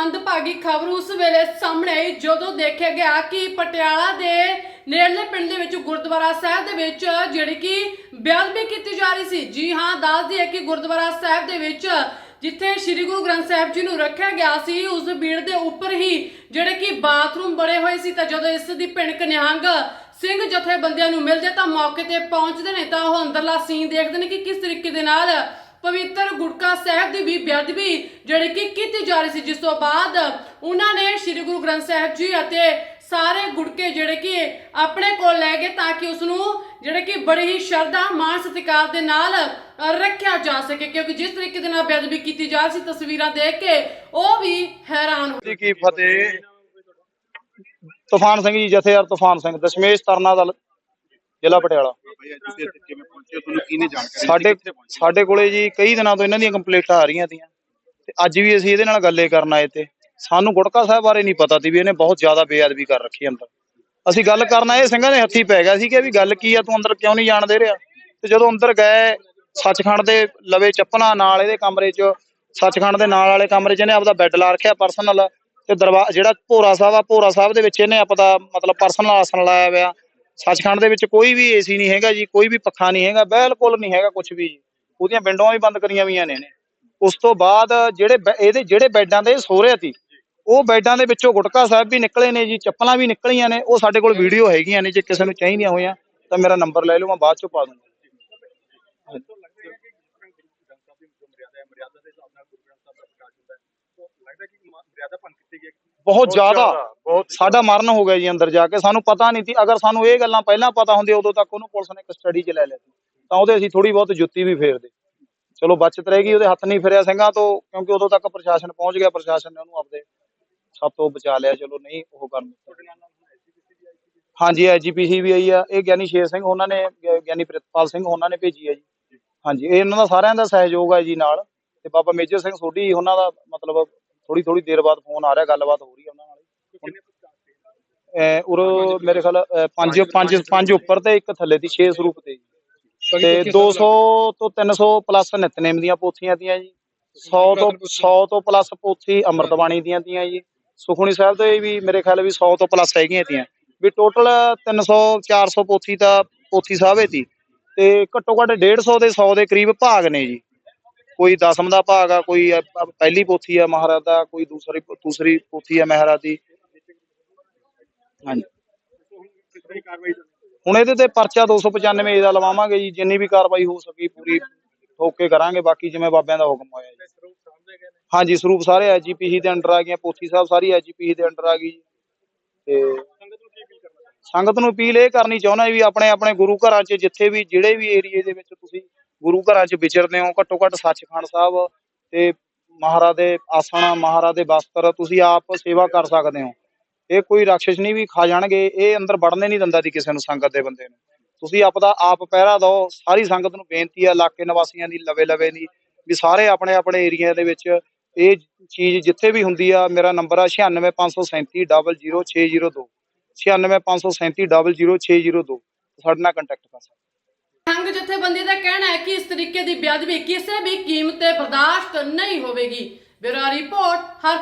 ਮੰਦਭਾਗੀ ਖਬਰ ਉਸ ਵੇਲੇ ਸਾਹਮਣੇ ਆਈ, ਜਦੋਂ ਦੇਖਿਆ ਗਿਆ ਕਿ ਪਟਿਆਲਾ ਦੇ ਨੇੜਲੇ ਪਿੰਡ ਦੇ ਵਿੱਚ, ਗੁਰਦੁਆਰਾ ਸਾਹਿਬ ਦੇ ਵਿੱਚ ਜਿਹੜੀ ਕਿ ਬੇਅਦਬੀ ਕੀਤੀ ਜਾ ਰਹੀ ਸੀ। ਜੀ ਹਾਂ ਦੱਸਦੀ ਹੈ ਕਿ ਗੁਰਦੁਆਰਾ ਸਾਹਿਬ ਦੇ ਵਿੱਚ, ਜਿੱਥੇ ਸ੍ਰੀ ਗੁਰੂ ਗ੍ਰੰਥ ਸਾਹਿਬ ਜੀ ਨੂੰ ਰੱਖਿਆ ਗਿਆ ਸੀ, ਉਸ ਬੀੜ ਦੇ ਉੱਪਰ ਹੀ ਜਿਹੜੇ ਕਿ ਬਾਥਰੂਮ ਬਣੇ ਹੋਏ ਸੀ, ਤਾਂ ਜਦੋਂ ਇਸ ਦੀ ਭਿਣਕ ਨਿਹੰਗ ਸਿੰਘ ਜਥੇਬੰਦੀਆਂ ਨੂੰ ਮਿਲਦੇ ਤਾਂ ਮੌਕੇ ਤੇ ਪਹੁੰਚਦੇ ਨੇ, ਤਾਂ ਉਹ ਅੰਦਰਲਾ ਸੀਨ ਦੇਖਦੇ ਨੇ ਕਿ ਕਿਸ ਤਰੀਕੇ ਦੇ ਨਾਲ ਪਵਿੱਤਰ ਗੁਟਕਾ ਸਾਹਿਬ ਦੀ ਵੀ ਬੇਅਦਬੀ ਜਿਹੜੀ ਕਿ ਕੀਤੀ ਜਾ ਰਹੀ ਸੀ, ਜਿਸ ਤੋਂ ਬਾਅਦ ਉਹਨਾਂ ਨੇ ਸ੍ਰੀ ਗੁਰੂ ਗ੍ਰੰਥ ਸਾਹਿਬ ਜੀ ਅਤੇ ਸਾਰੇ ਗੁਟਕੇ ਜਿਹੜੇ ਕਿ ਆਪਣੇ ਕੋਲ ਲੈ ਗਏ ਤਾਂ ਕਿ ਉਸ ਨੂੰ ਜਿਹੜੇ ਕਿ ਬੜੀ ਹੀ ਸ਼ਰਧਾ ਮਾਨ ਸਤਿਕਾਰ ਦੇ ਨਾਲ ਰੱਖਿਆ ਜਾ ਸਕੇ। ਕਿਉਂਕਿ ਜਿਸ ਤਰੀਕੇ ਦੇ ਨਾਲ ਬੇਅਦਬੀ ਕੀਤੀ ਜਾ ਰਹੀ ਸੀ, ਤਸਵੀਰਾਂ ਦੇਖ ਕੇ ਉਹ ਵੀ ਹੈਰਾਨ ਹੋ ਜੀ, ਕੀ ਫਤਿਹ। ਤੂਫਾਨ ਸਿੰਘ ਜੀ, ਜਥੇਦਾਰ ਤੂਫਾਨ ਸਿੰਘ, ਦਸ਼ਮੇਸ਼ ਤਰਨਾ ਦਲ, ਜ਼ਿਲ੍ਹਾ ਪਟਿਆਲਾ। ਭਈਆ ਤੁਸੀਂ ਇੱਥੇ ਕਿਵੇਂ ਪਹੁੰਚੇ ਹੋ? ਤੁਹਾਨੂੰ ਕਿਹਨੇ ਜਾਣਕਾਰੀ ਸਾਡੇ ਦਿੱਤੀ? ਸਾਡੇ ਕੋਲੇ ਜੀ ਕਈ ਦਿਨਾਂ ਤੋਂ ਇਹਨਾਂ ਦੀਆਂ ਕੰਪਲੇਂਟਾਂ ਆ ਰਹੀਆਂ ਤੀਆਂ। ਤੇ ਅੱਜ ਵੀ ਅਸੀਂ ਇਹਦੇ ਨਾਲ ਗੱਲੇ ਕਰਨ ਆਏ ਤੇ ਸਾਨੂੰ ਗੁਟਕਾ ਸਾਹਿਬ ਬਾਰੇ ਨਹੀਂ ਪਤਾ ਸੀ ਵੀ ਇਹਨੇ ਬਹੁਤ ਜ਼ਿਆਦਾ ਬੇਅਦਬੀ ਕਰ ਰੱਖੀ ਅੰਦਰ। ਅਸੀਂ ਗੱਲ ਕਰਨ ਆਏ ਸਿੰਘਾਂ ਦੇ ਹੱਥੀ ਪੈ ਗਿਆ ਸੀ ਕਿ ਵੀ ਗੱਲ ਕੀ ਆ ਤੂੰ ਅੰਦਰ ਕਿਉਂ ਨਹੀਂ ਜਾਣ ਦੇ ਰਿਹਾ? ਤੇ ਜਦੋਂ ਅੰਦਰ ਗਏ ਸੱਚਖੰਡ ਦੇ ਲਵੇ ਚੱਪਲਾਂ ਨਾਲ ਇਹਦੇ ਕਮਰੇ 'ਚ ਸੱਚਖੰਡ ਦੇ ਨਾਲ ਵਾਲੇ ਕਮਰੇ 'ਚ ਇਹਨੇ ਆਪਦਾ ਬੈੱਡ ਲਾ ਰੱਖਿਆ ਪਰਸਨਲ ਤੇ ਦਰਵਾ ਜਿਹੜਾ ਭੋਰਾ ਸਾਹਿਬ ਆ ਭੋਰਾ ਸਾਹਿਬ ਦੇ ਵਿੱਚ ਇਹਨੇ ਆਪਦਾ ਮਤਲਬ ਪਰਸਨਲ ਆਸਣ ਲਾਇਆ ਹੋਇਆ। ਸੱਚਖੰਡ ਦੇ ਵਿੱਚ ਕੋਈ ਵੀ ਏਸੀ ਨਹੀਂ ਹੈਗਾ ਜੀ, ਕੋਈ ਵੀ ਪੱਖਾ ਨਹੀਂ ਹੈਗਾ, ਬਿਲਕੁਲ ਨਹੀਂ ਹੈਗਾ ਕੁਝ ਵੀ ਉਹਦੀਆਂ ਵਿੰਡੋਆਂ ਵੀ ਬੰਦ ਕਰੀਆਂ ਹੋਈਆਂ ਨੇ ਉਸ ਤੋਂ ਬਾਅਦ ਜਿਹੜੇ ਇਹਦੇ ਜਿਹੜੇ ਬੈੱਡਾਂ ਦੇ ਸੋ ਸੀ, ਉਹ ਬੈੱਡਾਂ ਦੇ ਵਿੱਚੋਂ ਗੁਟਕਾ ਸਾਹਿਬ ਵੀ ਨਿਕਲੇ ਨੇ ਜੀ, ਚੱਪਲਾਂ ਵੀ ਨਿਕਲੀਆਂ ਨੇ, ਉਹ ਸਾਡੇ ਕੋਲ ਵੀਡੀਓ ਹੈਗੀਆਂ ਨੇ, ਜੇ ਕਿਸੇ ਨੂੰ ਚਾਹੀਦੀਆਂ ਹੋਈਆਂ, ਤਾਂ ਮੇਰਾ ਨੰਬਰ ਲੈ ਲਓ, ਮੈਂ ਬਾਅਦ ਚੋਂ ਪਾ ਦੂੰਗਾ। ਬਹੁਤ ਜ਼ਿਆਦਾ। ਸਾਡਾ ਮਰਨ ਹੋ ਗਿਆ ਜੀ ਅੰਦਰ ਜਾ ਕੇ। ਸਾਨੂੰ ਪਤਾ ਨਹੀਂ ਸੀ। ਅਗਰ ਸਾਨੂੰ ਇਹ ਗੱਲਾਂ ਪਹਿਲਾਂ ਪਤਾ ਹੁੰਦੀਆਂ ਉਦੋਂ ਤੱਕ ਉਹਨੂੰ ਪੁਲਿਸ ਨੇ ਕਸਟਡੀ 'ਚ ਲੈ ਲਿਆ ਸੀ। ਤਾਂ ਉਹਦੇ ਅਸੀਂ ਥੋੜੀ ਬਹੁਤ ਜੁੱਤੀ ਵੀ ਫੇਰਦੇ। ਚਲੋ ਬਚਤ ਰਹੇਗੀ ਉਹਦੇ ਹੱਥ ਨਹੀਂ ਫਿਰਿਆ ਸਿੰਘਾਂ ਤੋਂ ਕਿਉਂਕਿ ਉਦੋਂ ਤੱਕ ਪ੍ਰਸ਼ਾਸਨ ਪਹੁੰਚ ਗਿਆ। ਪ੍ਰਸ਼ਾਸਨ ਨੇ ਉਹਨੂੰ ਆਪਦੇ ਸਭ ਤੋਂ ਬਚਾ ਲਿਆ। ਚਲੋ ਨਹੀਂ ਉਹ ਕਰਨ ਦਿੱਤਾ। ਹਾਂਜੀ ਐਜੀਪੀਸੀ ਵੀ ਆਈ ਆ। ਇਹ ਗਿਆਨੀ ਸ਼ੇਰ ਸਿੰਘ ਉਹਨਾਂ ਨੇ ਗਿਆਨੀ ਪ੍ਰਿਤਪਾਲ ਸਿੰਘ ਉਹਨਾਂ ਨੇ ਭੇਜੀ ਹੈ ਜੀ। ਹਾਂਜੀ ਇਹ ਇਹਨਾਂ ਦਾ ਸਾਰਿਆਂ ਦਾ ਸਹਿਯੋਗ ਹੈ ਜੀ ਨਾਲ। ਤੇ ਬਾਬਾ ਮੇਜਰ ਸਿੰਘ ਸੋਢੀ ਉਹਨਾਂ ਦਾ ਮਤਲਬ ਥੋੜੀ ਥੋੜੀ ਦੇਰ ਬਾਅਦ ਫੋਨ ਆ ਰਿਹਾ ਗੱਲਬਾਤ ਹੋ ਰਹੀ ਹੈ ਉਹਨਾਂ ਨਾਲ। ਉਰ ਮੇਰੇ ਖਿਆਲ ਅਹ ਪੰਜ ਪੰਜ ਪੰਜ ਉੱਪਰ ਤੇ ਇੱਕ ਥੱਲੇ ਦੀ 6 ਸਰੂਪ ਤੇ ਜੀ। ਤੇ 200 ਤੋਂ 300 ਪਲੱਸ ਨਿਤਨੇਮ ਦੀਆਂ ਪੋਥੀਆਂ ਦੀਆਂ ਜੀ। 100 ਤੋਂ 100 ਤੋਂ ਪਲੱਸ ਪੋਥੀ ਅੰਮ੍ਰਿਤਬਾਣੀ ਦੀਆਂ ਦੀਆਂ ਜੀ। ਸੁਖਮਨੀ ਸਾਹਿਬ ਦੇ ਵੀ ਮੇਰੇ ਖਿਆਲ ਵੀ 100 ਤੋਂ ਪਲੱਸ ਹੈਗੀਆਂ ਤੀਆਂ। ਵੀ ਟੋਟਲ 300 400 ਪੋਥੀ ਤਾਂ ਪੋਥੀ ਸਾਹਿਬ ਤੀ ਤੇ ਘੱਟੋ ਘੱਟ 150 ਦੇ 100 ਦੇ ਕਰੀਬ ਭਾਗ ਨੇ ਜੀ। ਕੋਈ ਦਸਮ ਦਾ ਭਾਗ ਆ, ਕੋਈ ਪਹਿਲੀ ਪੋਥੀ ਆ ਮਹਾਰਾਜ ਦਾ, ਕੋਈ ਦੂਸਰੀ ਦੂਸਰੀ ਪੋਥੀ ਆ ਮਹਾਰਾਜ ਦੀ। ਹਾਂਜੀ। ਹੁਣ ਇਹਦੇ ਤੇ ਪਰਚਾ 295 ਏ ਦਾ ਲਵਾਵਾਂਗੇ ਜੀ, ਜਿੰਨੀ ਵੀ ਕਾਰਵਾਈ ਹੋ ਸਕੀ ਪੂਰੀ ਠੋਕ ਕੇ ਕਰਾਂਗੇ, ਬਾਕੀ ਜਿਵੇਂ ਬਾਬਿਆਂ ਦਾ ਹੁਕਮ ਹੋਇਆ ਜੀ। ਹਾਂਜੀ, ਸਰੂਪ ਸਾਰੇ ਐਜੀਪੀਸੀ ਦੇ ਅੰਡਰ ਆ ਗਈਆਂ, ਪੋਥੀ ਸਾਹਿਬ ਸਾਰੀ ਐਜੀਪੀਸੀ ਦੇ ਅੰਡਰ ਆ ਗਈ ਤੇ ਸੰਗਤ ਨੂੰ ਅਪੀਲ ਇਹ ਕਰਨੀ ਚਾਹੁੰਦਾ ਵੀ ਆਪਣੇ ਆਪਣੇ ਗੁਰੂ ਘਰਾਂ 'ਚ ਜਿੱਥੇ ਵੀ, ਜਿਹੜੇ ਵੀ ਏਰੀਏ ਦੇ ਵਿੱਚ ਤੁਸੀਂ ਗੁਰੂ ਘਰਾਂ 'ਚ ਵਿਚਰਦੇ ਹੋ ਘੱਟੋ ਘੱਟ ਸੱਚਖੰਡ ਸਾਹਿਬ ਤੇ ਮਹਾਰਾਜ ਦੇ ਆਸਣ, ਮਹਾਰਾਜ ਦੇ ਵਸਤਰ, ਤੁਸੀਂ ਆਪ ਸੇਵਾ ਕਰ ਸਕਦੇ ਹੋ। ਇਹ ਕੋਈ ਰਾਖਸ਼ ਨਹੀਂ ਵੀ ਖਾ ਜਾਣਗੇ, ਇਹ ਅੰਦਰ ਵੜਨੇ ਨਹੀਂ ਦਿੰਦਾ ਦੀ ਕਿਸੇ ਨੂੰ ਸੰਗਤ ਦੇ ਬੰਦੇ ਨੂੰ। ਤੁਸੀਂ ਆਪਦਾ ਆਪ ਪਹਿਰਾ ਦਿਓ, ਸਾਰੀ ਸੰਗਤ ਨੂੰ ਬੇਨਤੀ ਹੈ, ਇਲਾਕੇ ਨਿਵਾਸੀਆਂ ਦੀ ਲਵੇ ਲਵੇ ਦੀ, ਵੀ ਸਾਰੇ ਆਪਣੇ ਆਪਣੇ ਏਰੀਆ ਦੇ ਵਿੱਚ ਇਹ ਚੀਜ਼ ਜਿੱਥੇ ਵੀ ਹੁੰਦੀ ਆ, ਮੇਰਾ ਨੰਬਰ ਆ 96537 00602 96537 00602 ਸਾਡੇ ਨਾਲ ਕੰਟੈਕਟ ਕਰ ਸਕਦੇ ਸੰਘ ਜਥੇਬੰਦੀ ਦਾ ਕਹਿਣਾ ਹੈ ਕਿ ਇਸ ਤਰੀਕੇ ਦੀ ਬੇਅਦਬੀ ਕਿਸੇ ਵੀ ਕੀਮਤ ਤੇ ਬਰਦਾਸ਼ਤ ਨਹੀਂ ਹੋਵੇਗੀ। ਬਿਊਰੋ ਰਿਪੋਰਟ, ਹਰ